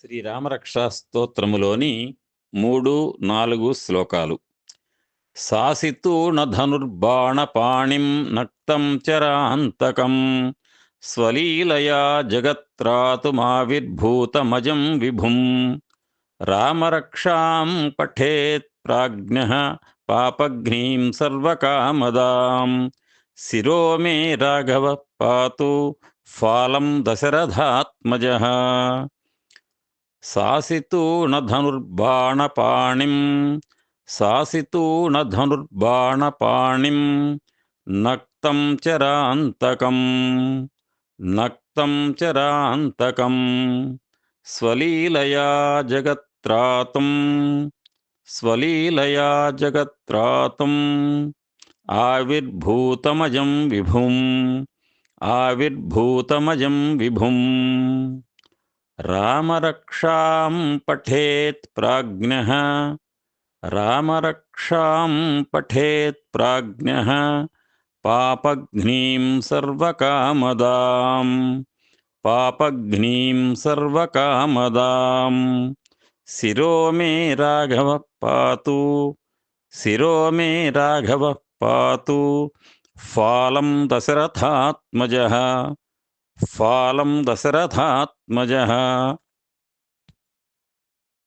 శ్రీరామరక్షా స్తోత్రములోని మూడు నాలుగు శ్లోకాలు. శాసితూణ ధనుర్బాణపాణిం నక్తం చరాంతకం స్వలీలయా జగత్రాతుమావిర్భూతమజం విభుం రామరక్షాం పఠేత్ ప్రాజ్ఞ పాపఘ్నీం సర్వకామదాం శిరో మే రాఘవ పాతు ఫాలం దశరథాత్మజ శాసితూణధనుర్బాణపాణిం శాసితూణధనుర్బాణపాణిం నక్తం చరాంతకం నక్తం చరాంతకం స్వలీలయా జగత్రాతం స్వలీలయా జగత్రాతం ఆవిర్భూతమజం విభుం ఆవిర్భూతమజం విభుం. రామరక్షాం పఠేత్ ప్రాజ్ఞ. రామరక్షాం పఠేత్ ప్రాజ్ఞ. పాపఘ్నీం సర్వకామదాం. పాపఘ్నీం సర్వకామదాం. శిరో మే రాఘవ పాతు. శిరో మే రాఘవ పాతు. ఫాలం దశరథాత్మజ. ఫాలం దశరథాత్మజ